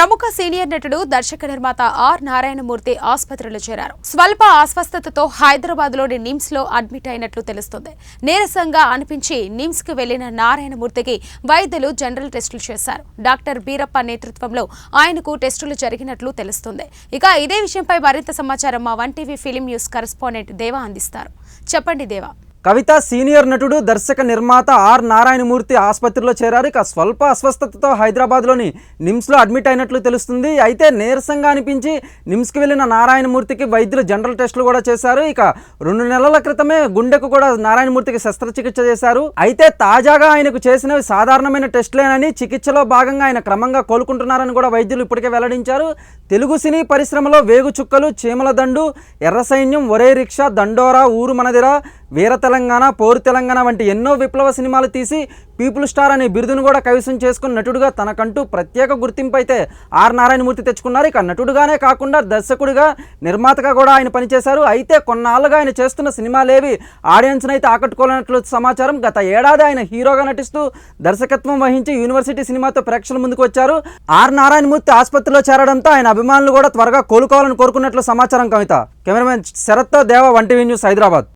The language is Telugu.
ప్రముఖ సీనియర్ నటుడు దర్శక నిర్మాత ఆర్ నారాయణమూర్తి ఆసుపత్రిలో చేరారు. స్వల్ప అస్వస్థతతో హైదరాబాద్లోని నిమ్స్లో అడ్మిట్ అయినట్లు తెలుస్తుంది. నీరసంగా అనిపించి నిమ్స్కు వెళ్ళిన నారాయణమూర్తికి వైద్యులు జనరల్ టెస్టులు చేశారు. డాక్టర్ బీరప్ప నేతృత్వంలో ఆయనకు టెస్టులు జరిగినట్లు తెలుస్తుంది. ఇక ఇదే విషయంపై మరింత సమాచారం మా one TV film news correspondent Deva అందిస్తారు. చెప్పండి దేవా. కవిత సీనియర్ నటుడు దర్శక నిర్మాత ఆర్ నారాయణమూర్తి ఆసుపత్రిలో చేరారు. ఇక స్వల్ప అస్వస్థతతో హైదరాబాద్లోని నిమ్స్లో అడ్మిట్ అయినట్లు తెలుస్తుంది. అయితే నీరసంగా అనిపించి నిమ్స్కి వెళ్ళిన నారాయణమూర్తికి వైద్యులు జనరల్ టెస్టులు కూడా చేశారు. ఇక రెండు నెలల క్రితమే గుండెకు కూడా నారాయణమూర్తికి శస్త్రచికిత్స చేశారు. అయితే తాజాగా ఆయనకు చేసినవి సాధారణమైన టెస్టులేనని చికిత్సలో భాగంగా ఆయన క్రమంగా కోలుకుంటున్నారని కూడా వైద్యులు ఇప్పటికే వెల్లడించారు. తెలుగు సినీ పరిశ్రమలో వేగు చుక్కలు చీమల దండు ఎర్ర సైన్యం ఒరే రిక్షా దండోరా ఊరు మనదిరా వీర తెలంగాణ పోరు తెలంగాణ వంటి ఎన్నో విప్లవ సినిమాలు తీసి పీపుల్ స్టార్ అనే బిరుదును కూడా కైవసం చేసుకున్న నటుడుగా తనకంటూ ప్రత్యేక గుర్తింపు అయితే ఆర్ నారాయణమూర్తి తెచ్చుకున్నారు. ఇక నటుడుగానే కాకుండా దర్శకుడిగా నిర్మాతగా కూడా ఆయన పనిచేశారు. అయితే కొన్నాళ్ళుగా ఆయన చేస్తున్న సినిమాలేవి ఆడియన్స్ని అయితే ఆకట్టుకోలేనట్లు సమాచారం. గత ఏడాది ఆయన హీరోగా నటిస్తూ దర్శకత్వం వహించి యూనివర్సిటీ సినిమాతో ప్రేక్షకుల ముందుకు వచ్చారు. ఆర్ నారాయణమూర్తి ఆసుపత్రిలో చేరడంతో ఆయన అభిమానులు కూడా త్వరగా కోలుకోవాలని కోరుకున్నట్లు సమాచారం కవిత. కెమెరామెన్ శరత్ దేవ వంటి న్యూస్ హైదరాబాద్.